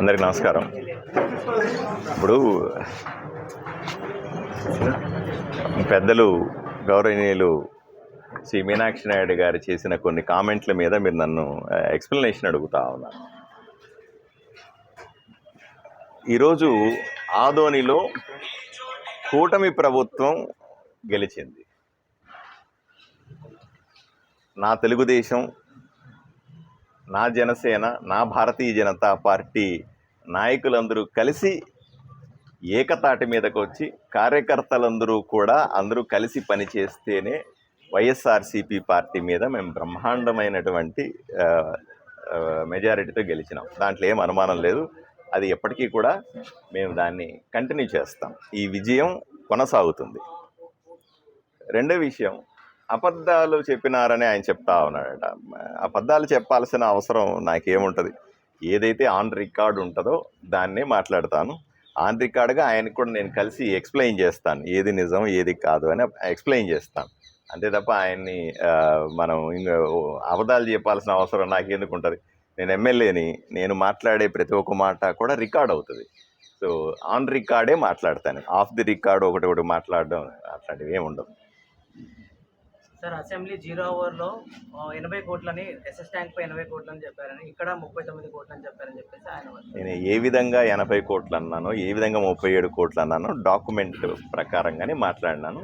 అందరికి నమస్కారం. ఇప్పుడు పెద్దలు గౌరవనీయులు శ్రీ మీనాక్షి నాయుడు గారు చేసిన కొన్ని కామెంట్ల మీద మీరు నన్ను ఎక్స్ప్లెనేషన్ అడుగుతా ఉన్నారు. ఈరోజు ఆదోనిలో కూటమి ప్రభుత్వం గెలిచింది. నా తెలుగుదేశం నా జనసేన నా భారతీయ జనతా పార్టీ నాయకులందరూ కలిసి ఏకతాటి మీదకు వచ్చి కార్యకర్తలందరూ కూడా అందరూ కలిసి పనిచేస్తేనే వైఎస్ఆర్సీపీ పార్టీ మీద మేము బ్రహ్మాండమైనటువంటి మెజారిటీతో గెలిచినాం. దాంట్లో ఏం అనుమానం లేదు. అది ఎప్పటికీ కూడా మేము దాన్ని కంటిన్యూ చేస్తాం. ఈ విజయం కొనసాగుతుంది. రెండో విషయం అబద్ధాలు చెప్పినారని ఆయన చెప్తా ఉన్నాడట. అబద్ధాలు చెప్పాల్సిన అవసరం నాకేముంటుంది? ఏదైతే ఆన్ రికార్డ్ ఉంటుందో దాన్నే మాట్లాడతాను. ఆన్ రికార్డ్గా ఆయనకు కూడా నేను కలిసి ఎక్స్ప్లెయిన్ చేస్తాను. ఏది నిజం ఏది కాదు అని ఎక్స్ప్లెయిన్ చేస్తాను. అంతే తప్ప ఆయన్ని మనం ఇంకా అబద్ధాలు చెప్పాల్సిన అవసరం నాకెందుకు ఉంటుంది? నేను ఎమ్మెల్యేని నేను మాట్లాడే ప్రతి ఒక్క మాట కూడా రికార్డ్ అవుతుంది. సో ఆన్ రికార్డే మాట్లాడతాను. ఆఫ్ ది రికార్డ్ ఒకటి ఒకటి మాట్లాడడం అట్లాంటివి ఏమి ఉండదు సార్ అసెంబ్లీ జీరో అవర్లో ఎనభై కోట్లని ఎస్ఎస్ ట్యాంక్ పై ఎనభై కోట్లని చెప్పారని ఇక్కడ ముప్పై తొమ్మిది కోట్లని చెప్పారని చెప్పేసి ఆయన నేను ఏ విధంగా ఎనభై కోట్లు అన్నానో ఏ విధంగా ముప్పై ఏడు కోట్లు అన్నానో డాక్యుమెంట్ ప్రకారంగానే మాట్లాడినాను.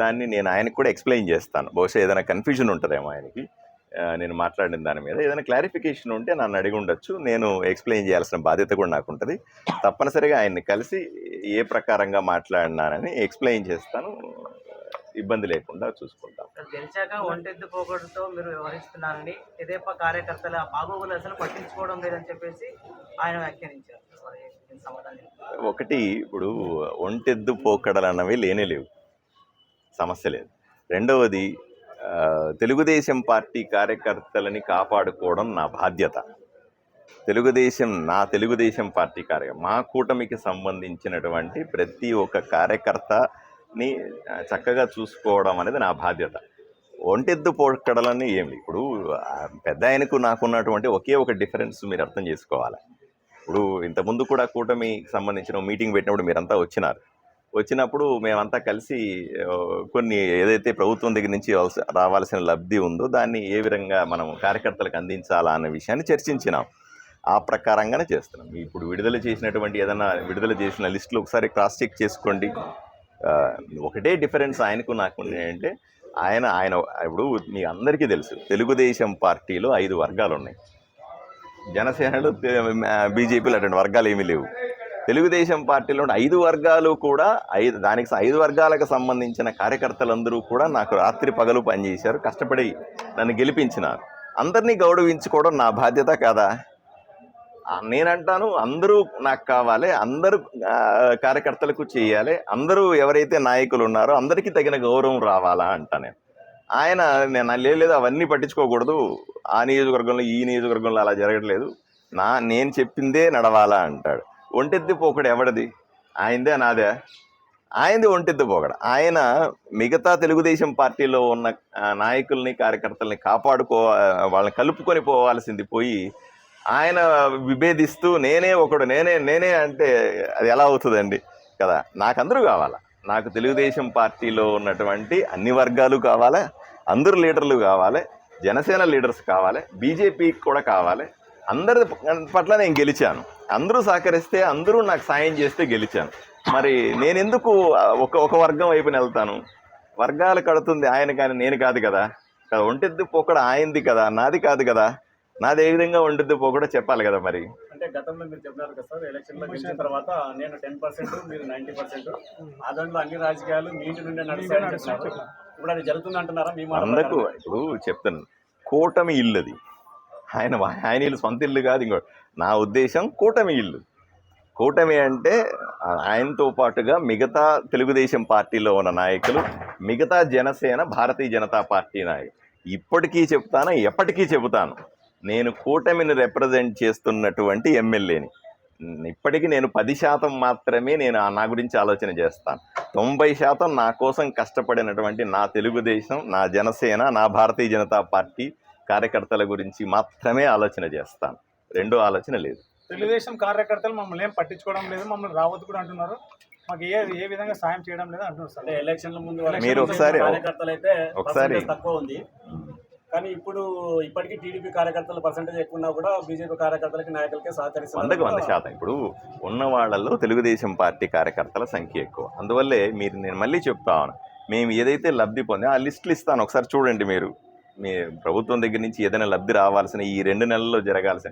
దాన్ని నేను ఆయనకు కూడా ఎక్స్ప్లెయిన్ చేస్తాను. బహుశా ఏదైనా కన్ఫ్యూజన్ ఉంటుందేమో ఆయనకి. నేను మాట్లాడిన దాని మీద. ఏదైనా క్లారిఫికేషన్ ఉంటే నన్ను అడిగి ఉండొచ్చు. నేను ఎక్స్ప్లెయిన్ చేయాల్సిన బాధ్యత కూడా నాకు ఉంటుంది. తప్పనిసరిగా ఆయన్ని కలిసి ఏ ప్రకారంగా మాట్లాడినానని ఎక్స్ప్లెయిన్ చేస్తాను. ఇబ్బంది లేకుండా చూసుకుంటాం. గెలిచాక ఒంటెద్దు మీరు వ్యవహరిస్తున్నారని తెదేపా కార్యకర్తల బాగోగులు అసలు పట్టించుకోవడం లేదని చెప్పేసి ఆయన వ్యాఖ్యానించారు. ఒకటి ఇప్పుడు ఒంటెద్దు పోకడలు అన్నవి లేనే లేవు. సమస్య లేదు. రెండవది తెలుగుదేశం పార్టీ కార్యకర్తలని కాపాడుకోవడం నా బాధ్యత. తెలుగుదేశం నా తెలుగుదేశం పార్టీ కార్య మా కూటమికి సంబంధించినటువంటి ప్రతి ఒక్క కార్యకర్తని ని చక్కగా చూసుకోవడం అనేది నా బాధ్యత. ఒంటెద్దు పోకడలని ఏమి? ఇప్పుడు పెద్ద ఆయనకు నాకున్నటువంటి ఒకే ఒక డిఫరెన్స్ మీరు అర్థం చేసుకోవాలి. ఇప్పుడు ఇంతకుముందు కూడా కూటమికి సంబంధించిన మీటింగ్ పెట్టినప్పుడు మీరంతా వచ్చినారు. వచ్చినప్పుడు మేమంతా కలిసి కొన్ని ఏదైతే ప్రభుత్వం దగ్గర నుంచి రావాల్సిన లబ్ధి ఉందో దాన్ని ఏ విధంగా మనం కార్యకర్తలకు అందించాలా అనే విషయాన్ని చర్చించినాం. ఆ ప్రకారంగానే చేస్తున్నాం. ఇప్పుడు విడుదల చేసినటువంటి ఏదైనా విడుదల చేసిన లిస్టులు ఒకసారి క్రాస్ చెక్ చేసుకోండి. ఒకటే డిఫరెన్స్ ఆయనకు నాకు అంటే ఆయన ఆయన ఇప్పుడు మీ అందరికీ తెలుసు తెలుగుదేశం పార్టీలో ఐదు వర్గాలు ఉన్నాయి. జనసేనలో బీజేపీలు అటువంటి వర్గాలు ఏమీ లేవు. తెలుగుదేశం పార్టీలో ఐదు వర్గాలు కూడా ఐదు దానికి ఐదు వర్గాలకు సంబంధించిన కార్యకర్తలందరూ కూడా నాకు రాత్రి పగలు పనిచేశారు కష్టపడి నన్ను గెలిపించినారు. అందరినీ గౌరవించుకోవడం నా బాధ్యత కాదా? నేనంటాను అందరూ నాకు కావాలి అందరూ కార్యకర్తలకు చేయాలి అందరూ ఎవరైతే నాయకులు ఉన్నారో అందరికీ తగిన గౌరవం రావాలా అంటా నేను. ఆయన నేను లేదు లేదు అవన్నీ పట్టించుకోకూడదు. ఆ నియోజకవర్గంలో ఈ నియోజకవర్గంలో అలా జరగట్లేదు. నా నేను చెప్పిందే నడవాలా అంటాడు. ఒంటెత్తి పోకడు ఎవడిది? ఆయనదే నాదే. ఆయనది ఒంటెత్తి పోకడ. ఆయన మిగతా తెలుగుదేశం పార్టీలో ఉన్న నాయకుల్ని కార్యకర్తల్ని కాపాడుకో వాళ్ళని కలుపుకొని పోవాల్సింది పోయి ఆయన విభేదిస్తూ నేనే ఒకడు నేనే నేనే అంటే అది ఎలా అవుతుందండి? కదా నాకు అందరూ కావాలా. నాకు తెలుగుదేశం పార్టీలో ఉన్నటువంటి అన్ని వర్గాలు కావాలి అందరు లీడర్లు కావాలి జనసేన లీడర్స్ కావాలి బీజేపీకి కూడా కావాలి. అందరి పట్ల నేను గెలిచాను. అందరూ సహకరిస్తే అందరూ నాకు సాయం చేస్తే గెలిచాను. మరి నేను ఎందుకు ఒక ఒక వర్గం వైపున వెళ్తాను? వర్గాలు కడుతుంది ఆయన కానీ నేను కాదు కదా. ఒంటిద్దు పొక్కడ ఆయనది కదా నాది కాదు కదా. నాది ఏ విధంగా ఒంటెద్దు పోకడ చెప్పాలి కదా మరి. అంటే గతంలో మీరు చెప్పినారు కదా సార్ ఎలక్షన్లో గెలిచిన తర్వాత నేను టెన్ పర్సెంట్ మీరు నైన్టీ పర్సెంట్ ఆ దాంట్లో అన్ని రాజకీయాలు మీ ఇంటి నుండే నడుస్తాయని చెప్తున్నారు ఇప్పుడు అది జరుగుతుంది అంటున్నారా? మీ ప్రకారం? ఇప్పుడు చెప్తాను. కూటమి ఇల్లు అది. ఆయన ఆయన ఇల్లు సొంత ఇల్లు కాదు ఇంకో నా ఉద్దేశం కూటమి ఇల్లు. కూటమి అంటే ఆయనతో పాటుగా మిగతా తెలుగుదేశం పార్టీలో ఉన్న నాయకులు మిగతా జనసేన భారతీయ జనతా పార్టీ నాయకులు. ఇప్పటికీ చెప్తాను? ఎప్పటికీ చెబుతాను. నేను కూటమిని రిప్రజెంట్ చేస్తున్నటువంటి ఎమ్మెల్యేని. ఇప్పటికీ నేను పది శాతం మాత్రమే నేను ఆ- నా గురించి ఆలోచన చేస్తాను. తొంభై శాతం నా కోసం కష్టపడినటువంటి నా తెలుగుదేశం నా జనసేన నా భారతీయ జనతా పార్టీ కార్యకర్తల గురించి మాత్రమే ఆలోచన చేస్తాను. రెండో ఆలోచన లేదు. తెలుగుదేశం కార్యకర్తలు మమ్మల్ని ఏం పట్టించుకోవడం లేదు మమ్మల్ని రావద్దు కూడా అంటున్నారు. మాకు ఏ ఏ విధంగా సాయం చేయడం లేదు అంటున్నారు సార్. ఎలక్షన్ల ముందు మీరు ఒకసారి- కార్యకర్తలు అయితే ఒకసారి- తక్కువ ఉంది. కానీ ఇప్పుడు ఇప్పటికీ టీడీపీ కార్యకర్తల పర్సంటేజ్ ఎక్కువ ఉన్నా కూడా బీజేపీ కార్యకర్తలకి నాయకులకి వందకు వంద శాతం. ఇప్పుడు ఉన్న వాళ్ళల్లో తెలుగుదేశం పార్టీ కార్యకర్తల సంఖ్య ఎక్కువ. అందువల్లే మీరు నేను మళ్ళీ చెప్తా మేము ఏదైతే లబ్ధి పొందా ఆ లిస్టులు ఇస్తాను. ఒకసారి చూడండి మీరు. మీ ప్రభుత్వం దగ్గర నుంచి ఏదైనా లబ్ధి రావాల్సిన ఈ రెండు నెలల్లో జరగాల్సిన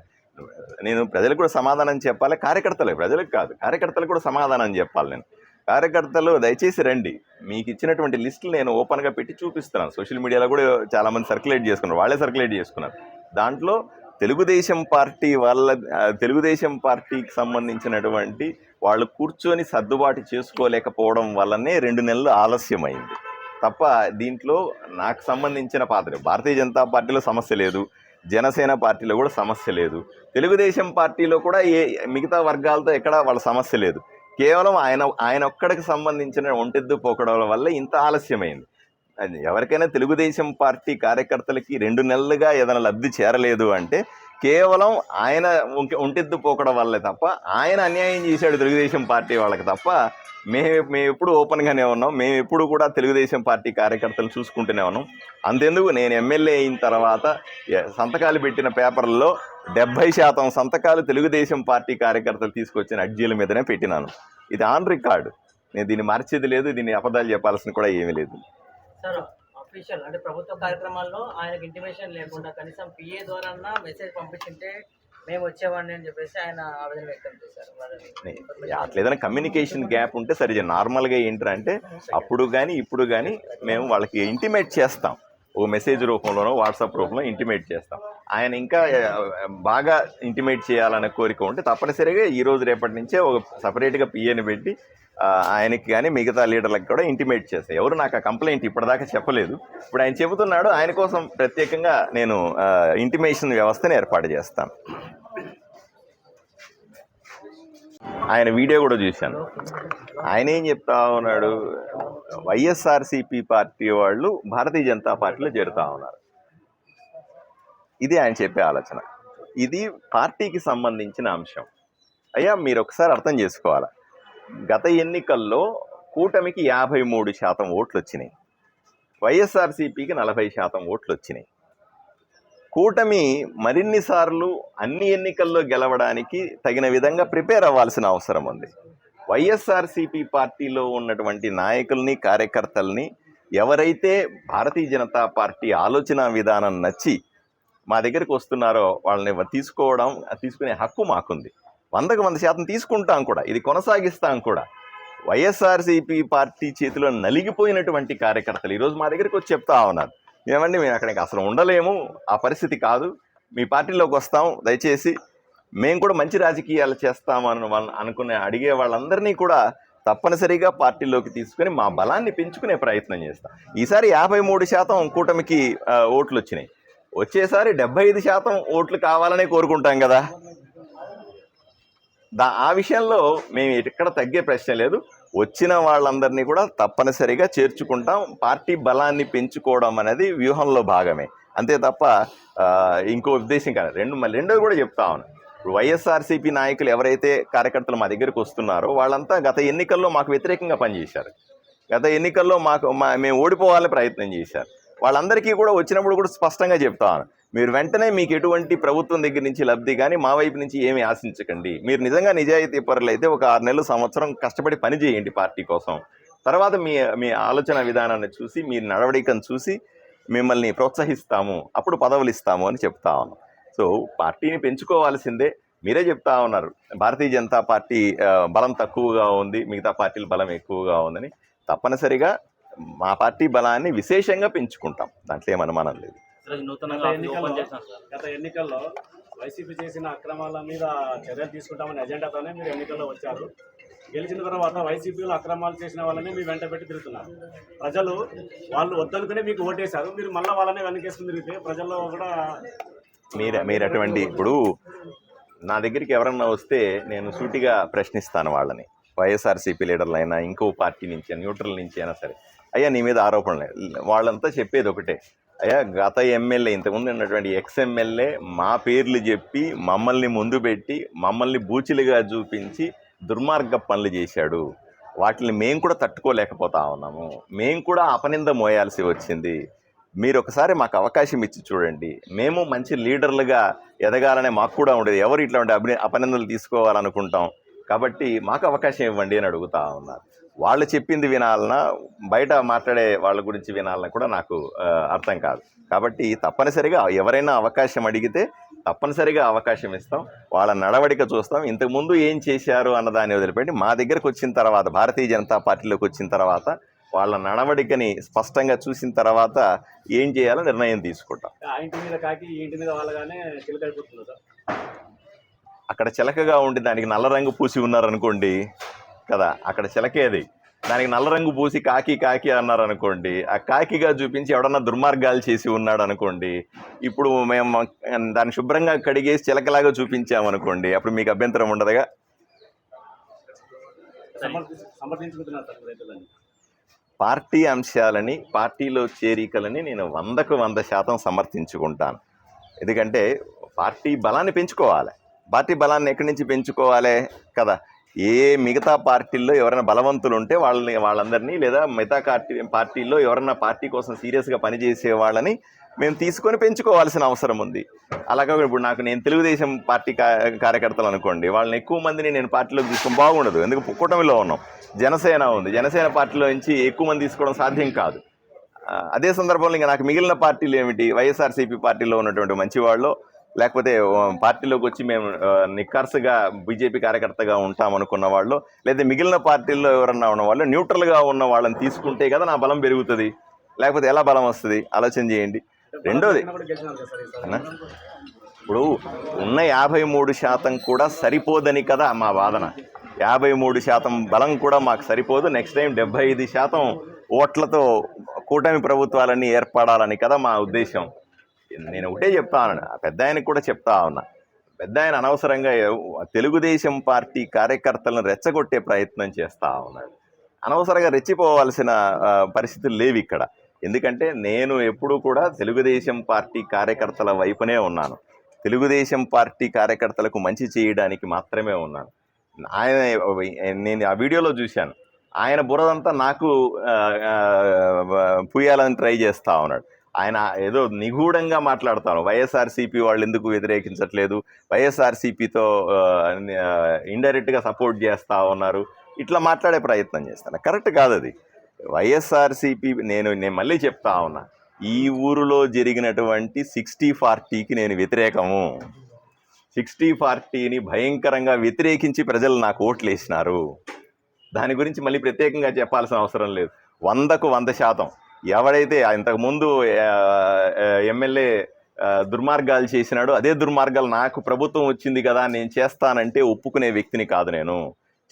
నేను ప్రజలకు కూడా సమాధానం చెప్పాలి. కార్యకర్తలే ప్రజలకు కాదు. కార్యకర్తలకు కూడా సమాధానం చెప్పాలి నేను. కార్యకర్తలు దయచేసి రండి. మీకు ఇచ్చినటువంటి లిస్టులు నేను ఓపెన్గా పెట్టి చూపిస్తున్నాను. సోషల్ మీడియాలో కూడా చాలామంది సర్క్యులేట్ చేసుకున్నారు. వాళ్ళే సర్క్యులేట్ చేసుకున్నారు. దాంట్లో తెలుగుదేశం పార్టీ వాళ్ళ తెలుగుదేశం పార్టీకి సంబంధించినటువంటి వాళ్ళు కూర్చొని సర్దుబాటు చేసుకోలేకపోవడం వల్లనే రెండు నెలలు ఆలస్యమైంది. తప్ప దీంట్లో నాకు సంబంధించిన పాత్ర భారతీయ జనతా పార్టీలో సమస్య లేదు. జనసేన పార్టీలో కూడా సమస్య లేదు. తెలుగుదేశం పార్టీలో కూడా ఏ మిగతా వర్గాలతో ఎక్కడ వాళ్ళ సమస్య లేదు. కేవలం ఆయన ఆయన ఒక్కడికి సంబంధించిన ఒంటెద్దు పోకడల వల్ల ఇంత ఆలస్యమైంది. అది ఎవరికైనా తెలుగుదేశం పార్టీ కార్యకర్తలకి రెండు నెలలుగా ఏదైనా లబ్ధి చేరలేదు అంటే కేవలం ఆయన ఒంటిద్దు ఒంటెద్దు పోకడం వల్లే తప్ప ఆయన అన్యాయం చేశాడు తెలుగుదేశం పార్టీ వాళ్ళకి తప్ప మేము మేము ఎప్పుడు ఓపెన్గానే ఉన్నాం. మేము ఎప్పుడు కూడా తెలుగుదేశం పార్టీ కార్యకర్తలు చూసుకుంటూనే ఉన్నాం. అంతెందుకు? నేను ఎమ్మెల్యే అయిన తర్వాత సంతకాలు పెట్టిన పేపర్లలో డెబ్బై శాతం సంతకాలు తెలుగుదేశం పార్టీ కార్యకర్తలు తీసుకొచ్చిన అర్జీల మీదనే పెట్టినాను. ఇది ఆన్ రికార్డు. నేను దీన్ని మార్చేది లేదు దీన్ని అబద్ధాలు చెప్పాల్సిన కూడా ఏమీ లేదు. సార్ అఫీషియల్ అంటే ప్రభుత్వ కార్యక్రమాల్లో ఆయనకు ఇంటిమేషన్ లేకుండా కనీసం పిఏ ద్వారా మెసేజ్ పంపించింటే మేము వచ్చేవాడిని అని చెప్పేసి ఆయన ఆవేదన వ్యక్తం చేశారు. వాళ్ళని అట్లా ఏదైనా కమ్యూనికేషన్ గ్యాప్ ఉంటే సరిగా నార్మల్గా ఏంటంటే అప్పుడు కానీ ఇప్పుడు కానీ మేము వాళ్ళకి ఇంటిమేట్ చేస్తాం. ఓ మెసేజ్ రూపంలోనో వాట్సాప్ రూపంలో ఇంటిమేట్ చేస్తాం. ఆయన ఇంకా బాగా ఇంటిమేట్ చేయాలనే కోరిక ఉంటే తప్పనిసరిగా ఈ రోజు రేపటి నుంచే ఒక సపరేట్గా పిఏని పెట్టి ఆయనకి కానీ మిగతా లీడర్లకు కూడా ఇంటిమేట్ చేస్తాయి. ఎవరు నాకు ఆ కంప్లైంట్ ఇప్పటిదాకా చెప్పలేదు. ఇప్పుడు ఆయన చెబుతున్నాడు ఆయన కోసం ప్రత్యేకంగా నేను ఇంటిమేషన్ వ్యవస్థను ఏర్పాటు చేస్తాను. ఆయన వీడియో కూడా చూశాను. ఆయన ఏం చెప్తా ఉన్నాడు? వైఎస్ఆర్సీపీ పార్టీ వాళ్ళు భారతీయ జనతా పార్టీలో చేరుతా ఉన్నారు. ఇది ఆయన చెప్పే ఆలోచన. ఇది పార్టీకి సంబంధించిన అంశం. అయ్యా మీరు ఒకసారి అర్థం చేసుకోవాలి? గత ఎన్నికల్లో కూటమికి యాభై మూడు శాతం ఓట్లు వచ్చినాయి. వైఎస్ఆర్సీపీకి నలభై శాతం ఓట్లు వచ్చినాయి. కూటమి మరిన్ని సార్లు అన్ని ఎన్నికల్లో గెలవడానికి తగిన విధంగా ప్రిపేర్ అవ్వాల్సిన అవసరం ఉంది. వైఎస్ఆర్సీపీ పార్టీలో ఉన్నటువంటి నాయకుల్ని కార్యకర్తల్ని ఎవరైతే భారతీయ జనతా పార్టీ ఆలోచన విధానం నచ్చి మా దగ్గరికి వస్తున్నారో వాళ్ళని తీసుకోవడం తీసుకునే హక్కు మాకుంది. వందకు వంద శాతం తీసుకుంటాం కూడా ఇది కొనసాగిస్తాం కూడా. వైఎస్ఆర్సీపీ పార్టీ చేతిలో నలిగిపోయినటువంటి కార్యకర్తలు ఈరోజు మా దగ్గరికి వచ్చి చెప్తా ఉన్నారు. ఏమండి మేము అక్కడికి అసలు ఉండలేము. ఆ పరిస్థితి కాదు. మీ పార్టీలోకి వస్తాం. దయచేసి మేము కూడా మంచి రాజకీయాలు చేస్తామని అనుకునే అడిగే వాళ్ళందరినీ కూడా తప్పనిసరిగా పార్టీలోకి తీసుకుని మా బలాన్ని పెంచుకునే ప్రయత్నం చేస్తాం. ఈసారి యాభై మూడు శాతం కూటమికి ఓట్లు వచ్చినాయి వచ్చేసారి డెబ్బై ఐదు శాతం ఓట్లు కావాలనే కోరుకుంటాం కదా. దా ఆ విషయంలో మేము ఎక్కడ తగ్గే ప్రశ్న లేదు. వచ్చిన వాళ్ళందరినీ కూడా తప్పనిసరిగా చేర్చుకుంటాం. పార్టీ బలాన్ని పెంచుకోవడం అనేది వ్యూహంలో భాగమే. అంతే తప్ప ఇంకో ఉద్దేశం కాదు. రెండు మళ్ళీ రెండోది కూడా చెప్తా ఉన్నాను ఇప్పుడు వైఎస్ఆర్సీపీ నాయకులు ఎవరైతే కార్యకర్తలు మా దగ్గరికి వస్తున్నారో వాళ్ళంతా గత ఎన్నికల్లో మాకు వ్యతిరేకంగా పనిచేశారు. గత ఎన్నికల్లో మాకు మా మేము ఓడిపోవాలని ప్రయత్నం చేశారు. వాళ్ళందరికీ కూడా వచ్చినప్పుడు కూడా స్పష్టంగా చెప్తాను మీరు వెంటనే మీకు ఎటువంటి ప్రభుత్వం దగ్గర నుంచి లబ్ధి కానీ మా వైపు నుంచి ఏమీ ఆశించకండి. మీరు నిజంగా నిజాయితీ పరులైతే ఒక ఆరు నెలలు సంవత్సరం కష్టపడి పని చేయండి పార్టీ కోసం. తర్వాత మీ మీ ఆలోచన విధానాన్ని చూసి మీ నడవడికను చూసి మిమ్మల్ని ప్రోత్సహిస్తాము అప్పుడు పదవులు ఇస్తాము అని చెప్తా ఉన్నాం. సో పార్టీని పెంచుకోవాల్సిందే. మీరే చెప్తా ఉన్నారు. భారతీయ జనతా పార్టీ బలం తక్కువగా ఉంది మిగతా పార్టీల బలం ఎక్కువగా ఉందని. తప్పనిసరిగా మా పార్టీ బలాన్ని విశేషంగా పెంచుకుంటాం. దాంట్లో ఏం అనుమానం లేదు. నూతనంగా ఆఫీస్ ఎన్నికల్లో ఓపెన్ చేశాం సార్. గత ఎన్నికల్లో వైసీపీ చేసిన అక్రమాల మీద చర్యలు తీసుకుంటామనే ఎజెండాతోనే మీరు ఎన్నికల్లో వచ్చారు. గెలిచిన తర్వాత వైసీపీలో అక్రమాలు చేసిన వాళ్ళని మీ వెంట పెట్టి తిరుగుతున్నారు. ప్రజలు వాళ్ళు వద్దనుకునే మీకు ఓటేశారు. మీరు మళ్ళీ వాళ్ళనే వెనకేసుకుని తిరిగితే ప్రజల్లో కూడా మీరు మీరు అటువంటి ఇప్పుడు నా దగ్గరికి ఎవరన్నా వస్తే నేను సూటిగా ప్రశ్నిస్తాను వాళ్ళని. వైఎస్ఆర్సీపీ లీడర్లు అయినా ఇంకో పార్టీ నుంచి న్యూట్రల్ నుంచి అయినా సరే. అయ్యా నీ మీద ఆరోపణలే. వాళ్ళంతా చెప్పేది ఒకటే. అయ్యా గత ఎమ్మెల్యే ఇంతకుముందు ఉన్నటువంటి ఎక్స్ ఎమ్మెల్యే మా పేర్లు చెప్పి మమ్మల్ని ముందు పెట్టి మమ్మల్ని బూచిలుగా చూపించి దుర్మార్గ పనులు చేశాడు. వాటిని మేము కూడా తట్టుకోలేకపోతా ఉన్నాము. మేము కూడా అపనింద మోయాల్సి వచ్చింది. మీరు ఒకసారి మాకు అవకాశం ఇచ్చి చూడండి. మేము మంచి లీడర్లుగా ఎదగాలనే మాకు కూడా ఉండేది. ఎవరు ఇట్లాంటి అభిని అపనిందలు తీసుకోవాలనుకుంటాం. కాబట్టి మాకు అవకాశం ఇవ్వండి అని అడుగుతా ఉన్నారు. వాళ్ళు చెప్పింది వినాలన్నా బయట మాట్లాడే వాళ్ళ గురించి వినాలన్నా కూడా నాకు అర్థం కాదు. కాబట్టి తప్పనిసరిగా ఎవరైనా అవకాశం అడిగితే తప్పనిసరిగా అవకాశం ఇస్తాం. వాళ్ళ నడవడిక చూస్తాం. ఇంతకుముందు ఏం చేశారు అన్న దాన్ని వదిలిపెట్టి మా దగ్గరకు వచ్చిన తర్వాత భారతీయ జనతా పార్టీలోకి వచ్చిన తర్వాత వాళ్ళ నడవడికని స్పష్టంగా చూసిన తర్వాత ఏం చేయాలో నిర్ణయం తీసుకుంటాం. అక్కడ చిలకగా ఉండి దానికి నల్ల రంగు పూసి ఉన్నారనుకోండి కదా అక్కడ చిలకేది? దానికి నల్ల రంగు పూసి కాకి కాకి అన్నారు అనుకోండి ఆ కాకిగా చూపించి ఎవడన్నా దుర్మార్గాలు చేసి ఉన్నాడు అనుకోండి ఇప్పుడు మేము దాన్ని శుభ్రంగా కడిగేసి చిలకలాగా చూపించామనుకోండి అప్పుడు మీకు అభ్యంతరం ఉండదుగా? పార్టీ అంశాలని పార్టీలో చేరికలని నేను వందకు వంద శాతం సమర్థించుకుంటాను. ఎందుకంటే పార్టీ బలాన్ని పెంచుకోవాలి. పార్టీ బలాన్ని ఎక్కడి నుంచి పెంచుకోవాలి కదా? ఏ మిగతా పార్టీల్లో ఎవరైనా బలవంతులు ఉంటే వాళ్ళని వాళ్ళందరినీ లేదా మిగతా పార్టీ పార్టీల్లో ఎవరైనా పార్టీ కోసం సీరియస్గా పనిచేసే వాళ్ళని మేము తీసుకొని పెంచుకోవాల్సిన అవసరం ఉంది. అలాగే ఇప్పుడు నాకు నేను తెలుగుదేశం పార్టీ కార్యకర్తలు అనుకోండి వాళ్ళని ఎక్కువ మందిని నేను పార్టీలోకి తీసుకుని బాగుండదు. ఎందుకు? కూటమిలో ఉన్నాం. జనసేన ఉంది. జనసేన పార్టీలో నుంచి ఎక్కువ మంది తీసుకోవడం సాధ్యం కాదు. అదే సందర్భంలో ఇంకా నాకు మిగిలిన పార్టీలు ఏమిటి? వైఎస్ఆర్సీపీ పార్టీలో ఉన్నటువంటి మంచి వాళ్ళు లేకపోతే పార్టీలోకి వచ్చి మేము నిక్కర్సుగా బీజేపీ కార్యకర్తగా ఉంటాం అనుకున్న వాళ్ళు లేదా మిగిలిన పార్టీల్లో ఎవరన్నా ఉన్న వాళ్ళు న్యూట్రల్గా ఉన్న వాళ్ళని తీసుకుంటే కదా నా బలం పెరుగుతుంది. లేకపోతే ఎలా బలం వస్తుంది? ఆలోచన చేయండి. రెండోది? ఇప్పుడు ఉన్న యాభై మూడు శాతం కూడా సరిపోదని కదా మా వాదన. యాభై మూడు శాతం బలం కూడా మాకు సరిపోదు. నెక్స్ట్ టైం డెబ్బై ఐదు శాతం ఓట్లతో కూటమి ప్రభుత్వాలన్నీ ఏర్పడాలని కదా మా ఉద్దేశం. నేను ఒకటే చెప్తా ఉన్నాను ఆ పెద్ద ఆయనకు కూడా చెప్తా ఉన్నా. పెద్ద ఆయన అనవసరంగా తెలుగుదేశం పార్టీ కార్యకర్తలను రెచ్చగొట్టే ప్రయత్నం చేస్తా ఉన్నాడు అనవసరంగా రెచ్చిపోవాల్సిన పరిస్థితులు లేవు ఇక్కడ. ఎందుకంటే నేను ఎప్పుడూ కూడా తెలుగుదేశం పార్టీ కార్యకర్తల వైపునే ఉన్నాను. తెలుగుదేశం పార్టీ కార్యకర్తలకు మంచి చేయడానికి మాత్రమే ఉన్నాను. ఆయన నేను ఆ వీడియోలో చూశాను. ఆయన బురదంతా నాకు పూయాలని ట్రై చేస్తూ ఉన్నాడు. ఆయన ఏదో నిగూఢంగా మాట్లాడతాను వైఎస్ఆర్సీపీ వాళ్ళు ఎందుకు వ్యతిరేకించట్లేదు? వైఎస్ఆర్సీపీతో ఇండైరెక్ట్గా సపోర్ట్ చేస్తా ఉన్నారు. ఇట్లా మాట్లాడే ప్రయత్నం చేస్తాను. కరెక్ట్ కాదు అది. వైఎస్ఆర్సీపీ నేను నేను మళ్ళీ చెప్తా ఉన్నా. ఈ ఊరిలో జరిగినటువంటి సిక్స్టీ ఫార్టీకి నేను వ్యతిరేకము. సిక్స్టీ ఫార్టీని భయంకరంగా వ్యతిరేకించి ప్రజలు నాకు ఓట్లు వేసినారు దాని గురించి మళ్ళీ ప్రత్యేకంగా చెప్పాల్సిన అవసరం లేదు. వందకు వంద శాతం. ఎవడైతే ఇంతకుముందు ఎమ్మెల్యే దుర్మార్గాలు చేసినాడో అదే దుర్మార్గాలు నాకు ప్రభుత్వం వచ్చింది కదా నేను చేస్తానంటే ఒప్పుకునే వ్యక్తిని కాదు నేను.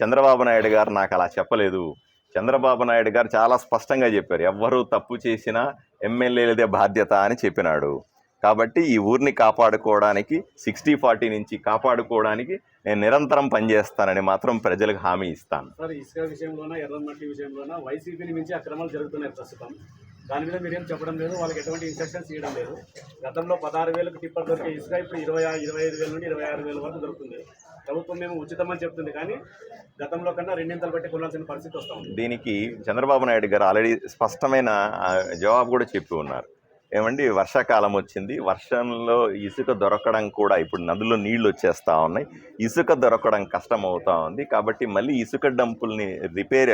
చంద్రబాబు నాయుడు గారు నాకు అలా చెప్పలేదు. చంద్రబాబు నాయుడు గారు చాలా స్పష్టంగా చెప్పారు ఎవ్వరూ తప్పు చేసినా ఎమ్మెల్యేలదే బాధ్యత అని చెప్పినాడు. కాబట్టి ఈ ఊరిని కాపాడుకోవడానికి సిక్స్టీ ఫార్టీ నుంచి కాపాడుకోవడానికి నేను నిరంతరం పనిచేస్తానని మాత్రం ప్రజలకు హామీ ఇస్తాను. సార్ ఇసుక విషయంలోన ఎర్రమట్టి విషయంలోన వైసీపీని మించి అక్రమాలు జరుగుతున్నాయి ప్రస్తుతం. దాని మీద మీరేం చెప్పడం లేదు వాళ్ళకి ఎటువంటి ఇన్స్ట్రక్షన్స్ ఇవ్వడం లేదు. గతంలో పదహారు వేలకు టిప్పర్ దొరికే ఇసుక ఇప్పుడు ఇరవై ఇరవై ఐదు వేల నుండి ఇరవై ఆరు వేల వరకు దొరుకుతుంది. ప్రభుత్వం మేము ఉచితమని చెప్తుంది కానీ గతంలో కన్నా రెండింతలు పెట్టి కొనాల్సిన పరిస్థితి వస్తా దీనికి చంద్రబాబు నాయుడు గారు ఆల్రెడీ స్పష్టమైన జవాబు కూడా చెప్పి ఉన్నారు. ఏమండి? వర్షాకాలం వచ్చింది. వర్షంలో ఇసుక దొరకడం కూడా ఇప్పుడు నదుల్లో నీళ్ళు వచ్చేస్తూ ఉన్నాయి. ఇసుక దొరకడం కష్టం అవుతూ ఉంది. కాబట్టి మళ్ళీ ఇసుక డంపుల్ని రిపేర్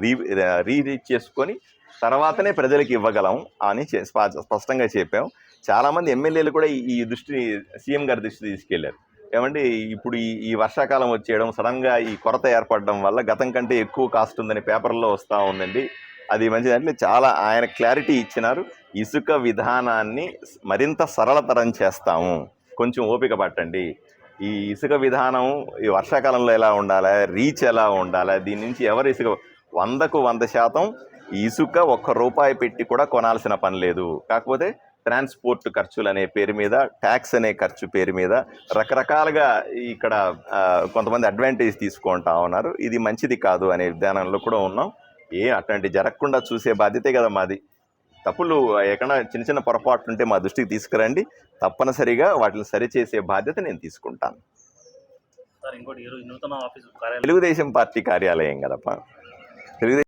రీ రీరీచ్ చేసుకొని తర్వాతనే ప్రజలకు ఇవ్వగలం అని చే- స్ప- స్పష్టంగా చెప్పాం. చాలామంది ఎమ్మెల్యేలు కూడా ఈ- ఈ దృష్టిని సీఎం గారి దృష్టి తీసుకెళ్ళారు. ఏమండి? ఇప్పుడు ఈ ఈ వర్షాకాలం వచ్చేయడం సడన్గా ఈ కొరత ఏర్పడడం వల్ల గతం కంటే ఎక్కువ కాస్ట్ ఉందని పేపర్లో వస్తూ ఉందండి. అది మంచిది. అంటే చాలా ఆయన క్లారిటీ ఇచ్చినారు. ఇసుక విధానాన్ని మరింత సరళతరం చేస్తాము. కొంచెం ఓపిక పట్టండి. ఈ ఇసుక విధానం ఈ వర్షాకాలంలో ఎలా ఉండాలి? రీచ్ ఎలా ఉండాలి? దీని నుంచి ఎవరు ఇసుక వందకు వంద శాతం ఇసుక ఒక్క రూపాయి పెట్టి కూడా కొనాల్సిన పని లేదు. కాకపోతే ట్రాన్స్పోర్ట్ ఖర్చులు అనే పేరు మీద ట్యాక్స్ అనే ఖర్చు పేరు మీద రకరకాలుగా ఇక్కడ కొంతమంది అడ్వాంటేజ్ తీసుకుంటా ఉన్నారు. ఇది మంచిది కాదు అనే విధానంలో కూడా ఉన్నాం. ఏ అట్లాంటి జరగకుండా చూసే బాధ్యతే కదా మాది. తప్పులు ఎక్కడ చిన్న చిన్న పొరపాట్లు ఉంటే మా దృష్టికి తీసుకురండి. తప్పనిసరిగా వాటిని సరిచేసే బాధ్యత నేను తీసుకుంటాను. తెలుగుదేశం పార్టీ కార్యాలయం కదప్ప. తెలుగుదేశం